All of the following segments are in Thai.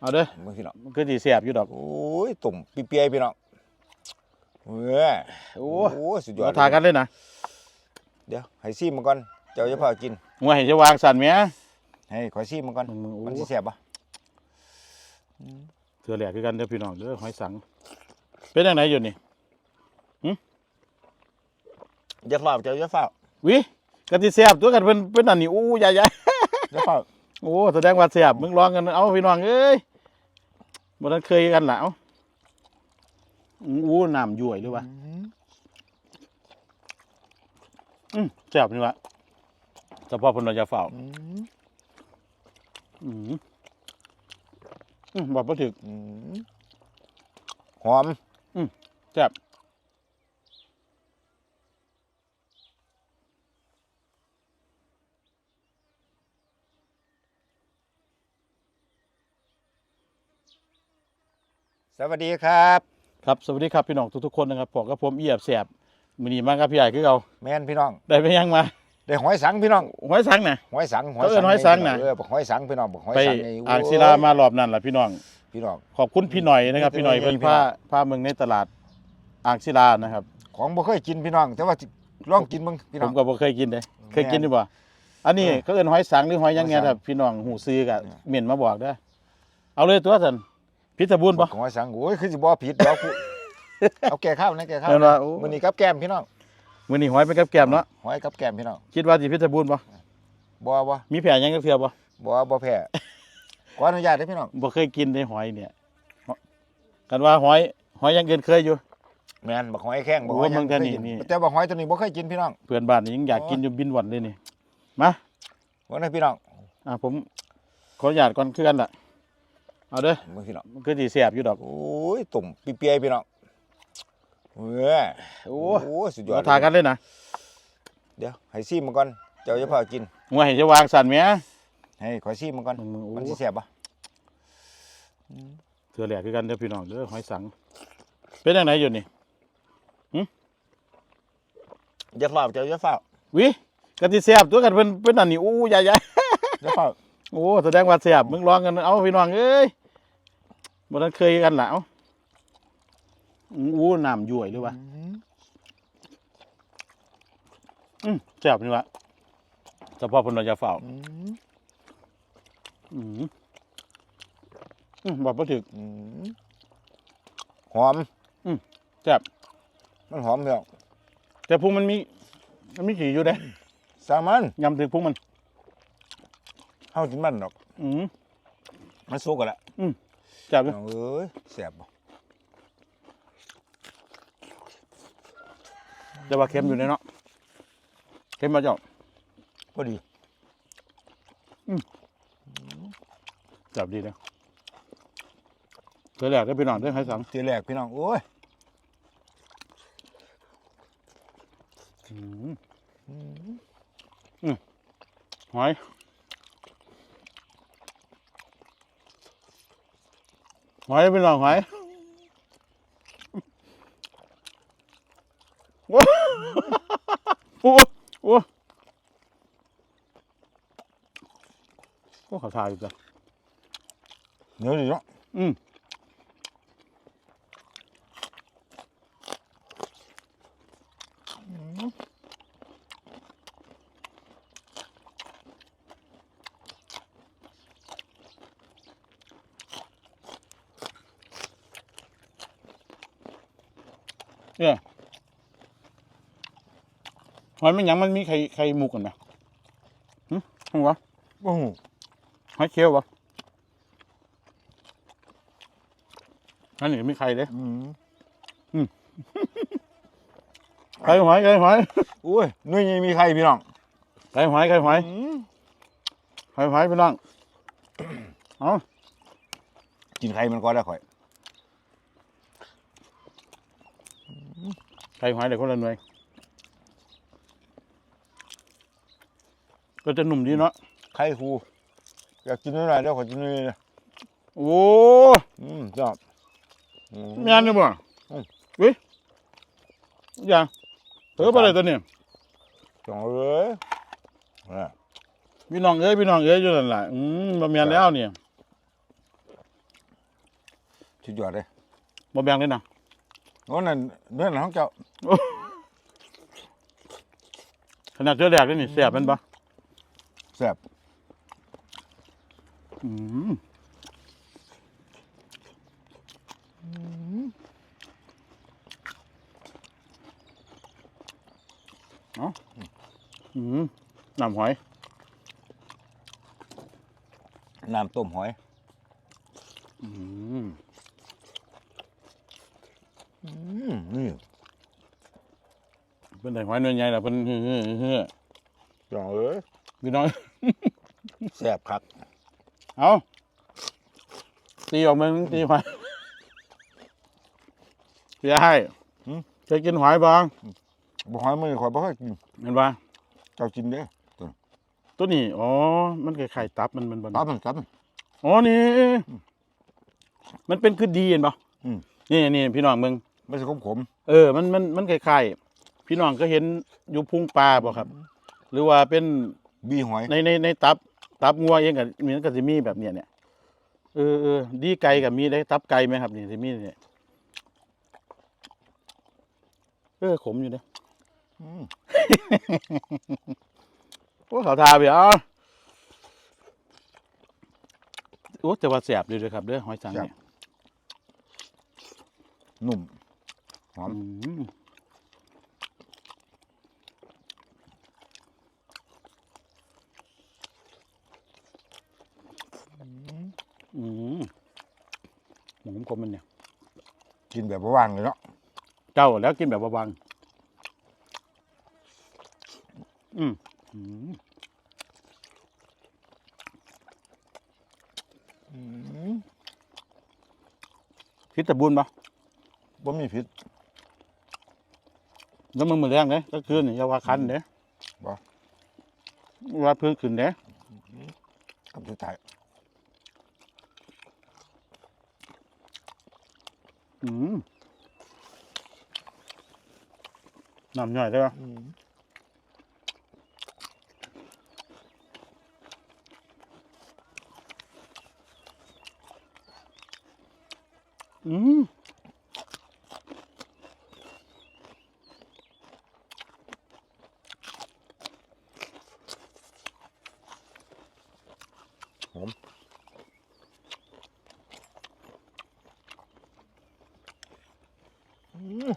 เอาเด้อมึงพี่น้องมันก็สิแซ่บอยู่ดอก โอ้ยตุ่มเปียๆพี่น้องเว้ยโอ้โอ้สุดยอดมาทากันเลยนะเดี๋ยวให้ซีมันก่อน เจ้าจะพากินว่าเห็นจะวางสั่นแหมให้ขอซีมันก่อนอืมโอ้มันสิแซ่บปะเถื่อแหลกคือกันเด้อพี่น้องเด้อหอยสัง เป็นจังไดอยู่นี่อย่าเฝ้าเจ้าอย่าเฝ้าวิกะสิแซ่บตัวกันเป็นเป็นอันนี้อู้ใหญ่อย่าเฝ้าๆโอ้แสดงว่าแซ่บมึงลองกันเอาพี่น้องเอ้ย บ่ทันเคยกันล่ะเอ้าอู้น้ำย่วยหรือวะอืมแซ่บนี่วะเฉพาะเพิ่นว่าจะเฝ้าอืมอืมอืมบอกบ่ถึกอืมหอมแซ่บ สวัสดีครับ ครับสวัสดีครับพี่น้องทุกๆคนนะครับผมกับผมเอียบแซ่บมื้อนี้มากับพี่ใหญ่คือเก่าแม่นพี่น้องได้ไปยังมาได้หอยสังพี่น้องหอยสังน่ะหอยสังเขาเอิ้นหอยสังน่ะเออบอกหอยสังพี่น้องบอกหอยไปสังไงอ่างศิลามารอบนั้นล่ะพี่น้องพี่น้องขอบคุณพี่หน่อยนะครับ พี่หน่อยพี่เป็นหน่ผ้าอยผ้าเมืองในตลาดอ่างศิลานะครับ ของบ่เคยกินพี่น้อง แต่ว่าสิลองกินมึงพี่ผน้องมก็บ่เคยกินเลยเคยกินแม่นดีบ่อันนี้เออเขาเอิ้นหอยสังหรือหอยหยังไงหอยสังถ้าพี่น้องหูซื้อก็เม่นมาบอกเด้อเอาเลยตัวสัน พิษบูรณ์บ่ของหอยสังโอ้ยคือสิบ่ผิดเดี๋ยวกูเอาแก่ข้าวนะแก่ข้าวเออว่าโอ้ มื้อนี้กับแก้มพี่น้องมื้อนี้หอยเป็นกับแกล้มเนาะหอยกับแก้มพี่น้องคิดว่าสิพิษบูรณ์บ่บ่บ่มีแผลหยังกับเทื่อบ่บ่บ่แพ้ขออนุญาตเด้อพี่น้องบ่เคยกินในหอยเนี่ยกันว่าหอยหอยอยังเกินเคยอยู่ แม่นบักหอยแข้งบักหอยโอ้หยังมึงแต่เคยนี่กินนี่ แต่บักหอยตัวนี้บ่เคยกินพี่น้อง เพื่อนบ้านนี่ยังอยากโอ้กินอยู่บินหวันเลยนี่มาว่านะพี่น้องอ่าผมขออนุญาตก่อนคือกันล่ะ เอาเด้อมึงพี่น้องมันก็สิแซ่บอยู่ดอก โอ้ยตุ่มเปียๆพี่น้องเว้ยโอ้โอ้สุดยอดมาทากันเลยนะเดี๋ยวให้ซีมันก่อน เจ้าจะพากินว่าเห็นจะวางสั่นแหมให้ขอซีมันก่อนอืมโอ้มันสิแซ่บปะเถื่อแหลกคือกันเด้อพี่น้องเด้อหอยสัง เป็นจังไดอยู่นี่อย่าเฝ้าเจ้าอย่าเฝ้าวิกะสิแซ่บตัวกันเป็นเป็นอันนี้อู้ใหญ่อย่าเฝ้าๆโอ้แสดงว่าแซ่บมึงลองกันเอาพี่น้องเอ้ย บ่ทันเคยกันล่ะเอ้าอู้น้ำย่วยหรือวะอืมแซ่บนี่วะเฉพาะเพิ่นว่าจะเฝ้าอืมอืมอืมบอกบ่ถึกอืมหอมแซ่บมันหอมพี่น้องแต่พุงมันมี มันมีขี้อยู่เด้สามันยำถึงพุงมันเฮากินมันดอก อืมมันสุกกันละแซ่บเลพี่ยน้องเอ้ยแซ่บบ่แต่ว่าเค็มอยู่ในเนาะเค็มมาเจ้าพอดีแซ่บดีเลยเธอแหลกได้พี่น้องได้ให้สังทีแรกพี่น้องโอ้ยอืมอืมหอย หอยเป็น้องหอยโอ้โอ้โอ้โอ้เขาทายอยู่จ้ะเนียวดีเนาะอืมเนี่ย หอยมันหยังมันมีไข่ไข่มุกกันไหมหึหัวโอ้โหหอยเคี้ยวปะอันนี้มีไข่เลยอืมไข่หอยไข่หอยโอ้ยนุ่ยยังมีใครพี่น้องไข่หอยไข่หอยอืมไข่หอยพี่น้องเอากินไข่มันก็ได้ข่อยไข่หอยเดี๋ยวคนละหน่วย ก็จะหนุ่มดีเนาะไข่ครูอยากกินหน่อยเดี๋ยวขอกินหน่อยนะโอ้อืมชอบอืมแม่นเลยบ่อืมเว้ยอย่างเถอะไปเลยตัวนี้จังเลยอะพี่น้องเอ้ยพี่น้องเอ้ยอยู่นั่นแหละอืมบะเมียนแล้วเนี่ยสุดยอดเลยบ่แบ่งเลยนะโอ้นั่นเนื้อหนังของเจ้าขนาดเจอแรกเลยนี่แซ่บแม่นบ่ แซ่บอืมเอ้าอืมน้ำหอย น้ำต้มหอย อืมอืมนี่เป็นได้หอยหน่วยใหญ่ล่ะเพิ่นเฮ้อเฮ้อเฮ้อจ้องเอ้ยพี่น้อง แซ่บคักเอาตีออกมามึงตีหอยพี่ให้เคยกินหอยบ้างบ่หอยมือข่อยบ่เคยกินเห็นปะเจ้ากินเด้อตัวนี้อ๋อ มันคล้ายๆตับมันมันมันตับมันตับมันอ๋อนี่มันเป็นคือดีเห็นปะอืมนี่นี่พี่น้องมึงไม่ใช่ขมขมเออมันมันมันคล้ายๆพี่น้องก็เห็นอยู่พุงปลาบ่ครับ หรือว่าเป็นๆ บีหอย ในในในตับ ตับงัวเองกับมีมันก็จะมีแบบเนี้ยเนี่ยเออเออดีไก่กับมีได้ตับไก่ไหมครับนี่ที่มีเนี่ยเออขมอยู่เด้อืมโอ้เขาทาไปอะโอ้แต่ว่าแสบอยู่เลยครับเด้อหอยสังเนี่ย นุ่ม หอม อืมอืมหมูคมมันเนี่ย กินแบบบ่ว่างเลยเนาะเจ้าแล้วกินแบบบางๆอืมอืมอืมพิษตะบุญปะบ่มีพิษแล้วมึงมือแรงเลยก็คืนนี่อยาว่าคันเด้บ่ ว่าพื้นขึ้นเด้กับสุดท้าย อืมน้ำย่อยได้ปะอืม อืม หอมอืม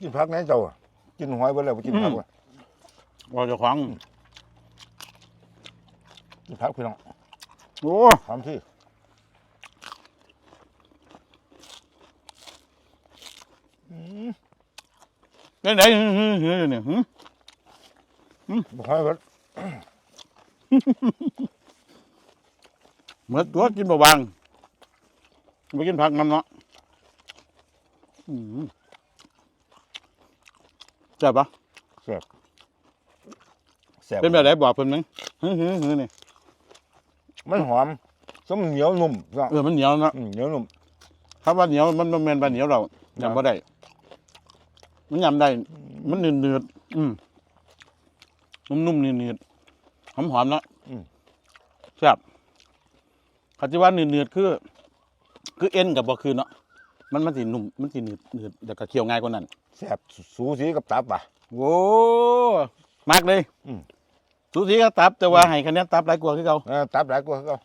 กิน ผักไหนเจ้าอะกินหอยเบ่แล้วบ่กินผักวะเราจะคว้างกินผักพี่น้องโอ้หอมที่ไหนไหนๆหือหืออยู่เนี่ยหือบ่หอยเบิดเหมือนตัวกินบางๆไม่กินผักมันเนาะอืม แซ่บปะแซ่บแซ่บเป็นแบบไหนบอกเพิ่นมั้งหือหือหือนี่มันหอมสมเหนียวนุ่มพี่น้องเออมันเหนียวเนาะอืมเหนียวนุ่มถ้าว่าเหนียวมันมันแม่นว่าเหนียวเรายำบ่ได้มันยำได้ มันเนืดๆอืมนุ่มๆเนืดๆหอมๆเนาะอืมแซ่บเขาจะว่าเนืดๆคือ คือเอ็นกับบ่คือเนาะมันมันสินุ่มมันสิหนืดหนืดแล้วก็เคี่ยวง่ายกว่านั้น แซ่บสูสีกับตับป่ะ โว้มากเลยอืม สูสีก็ตับแต่ว่าให้คะแนนตับหลายกว่าคือเก่าเออตับหลายกว่าเขา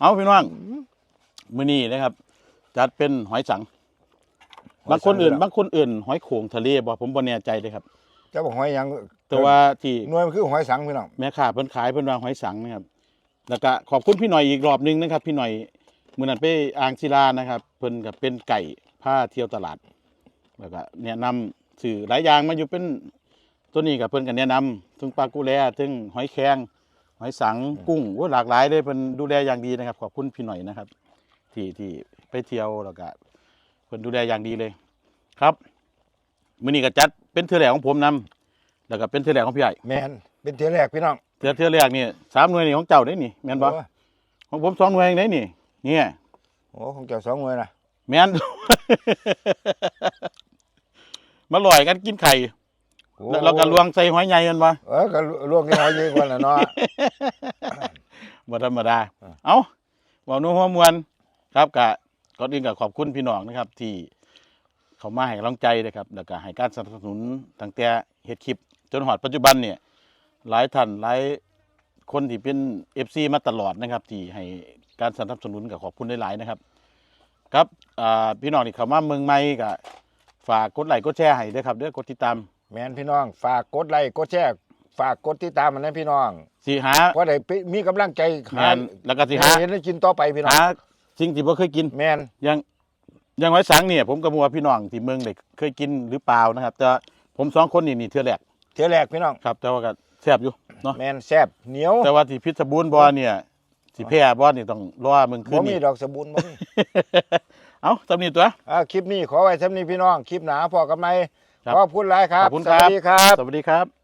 เอาพี่น้องมื้อนี้นะครับ จัดเป็นหอยสังบางคนอื่นบางคนอื่น หอยโขงทะเลบ่ผมบ่แน่ใจเลยครับ เจ้าบอกหอยหยังแต่ว่าที่หน่วยมันคือหอยสังพี่น้อง แม่ค้าเพิ่นขายเพิ่นว่าหอยสังนะครับ แล้วก็ขอบคุณพี่หน่อยอีกรอบหนึงนะครับ พี่หน่อยมื้อนั้นไปอ่างศิลานะครับ เพิ่นก็เป็นไก่ผ้าเที่ยวตลาด แล้วก็แนะนำสื่อหลายอย่างมาอยู่เป็นตัวนี้กับเพิ่นก็แนะนำถึงปลากุแลถึงหอยแครงหอยสังกุ้งโอ้หลากหลายเลยเพิ่นดูแลอย่างดีนะครับ ขอบคุณพี่หน่อยนะครับ ที่ที่ไปเที่ยวแล้วก็เพิ่นดูแลอย่างดีเลยครับมื้อนี้ก็จัดเป็นเทื่อแรกของผมนํแล้วก็เป็นเทื่อแรกของพี่ใหญ่แมนเป็นเทียแรกพี่น้องเทื่อเทื่อแรกนี่สามหน่วยนี่ของเจ้าได้นี่แม่นบ่โอ้ของผมสองหน่วยเองได้นี่เนี่ยโอ้ของเจ้าสองหน่วยนะแม่น มาลอยกันกินไข่โอ้แล้วเราก็ลวงใส่หอยใหญ่กันบ่เออก็ลวกที่หอยเยอะกว่าน่ะเนาะบ่ธรรมดาอ่าเอ้าบอกนุ่หัวมวลครับกะก่อนอื่นก็ขอบคุณพี่น้องนะครับ ที่เขามาให้กำลังใจนะครับแล้วก็ให้การสนับสนุนตั้งแต่เฮ็ดคลิป จนหอดปัจจุบันเนี่ย หลายท่านหลายคนที่เป็น FC มาตลอดนะครับ ที่ให้การสนับสนุนกับขอบคุณหลายๆนะครับ ครับอ่าพี่น้องที่เข้ามาเมืองใหม่ก็ ฝากกดไลค์กดแชร์ให้ด้วยครับเด้อกดติดตามแมนพี่น้อง ฝากกดไลค์กดแชร์ฝากกดติดตามมันนะพี่น้องสิหาเพราะได้ไปมีกำลังใจแมนแล้วก็สิหาเห็นได้กินต่อไปพี่น้องหาสิ่งที่บ่เคยกิน แมนยังยังไว้สังเนี่ยผมกับมัวาพี่น้องที่เมืองได้เคยกินหรือเปล่านะครับแต่ผมสองคนนี่นี่เทื่อแรกเที่ยวแรกพี่น้อง ครับ แต่ว่าก็แซ่บอยู่เนาะแมนแซ่บเหนียวแต่ว่าที่พิษบูรณ์บ่เนี่ยสิแพ้บ่นี่ต้องรอมึงคืบ่นมีนี้ดอกสบูนบ่มี เอาสำนีตัว อ่าคลิปนี้ขอไว้สำนี้พี่น้อง คลิปหนาพอกันไหมครับ ขอบคุณหลายครับ ขอบคุณสครับวัสดีครับ สวัสดีครับ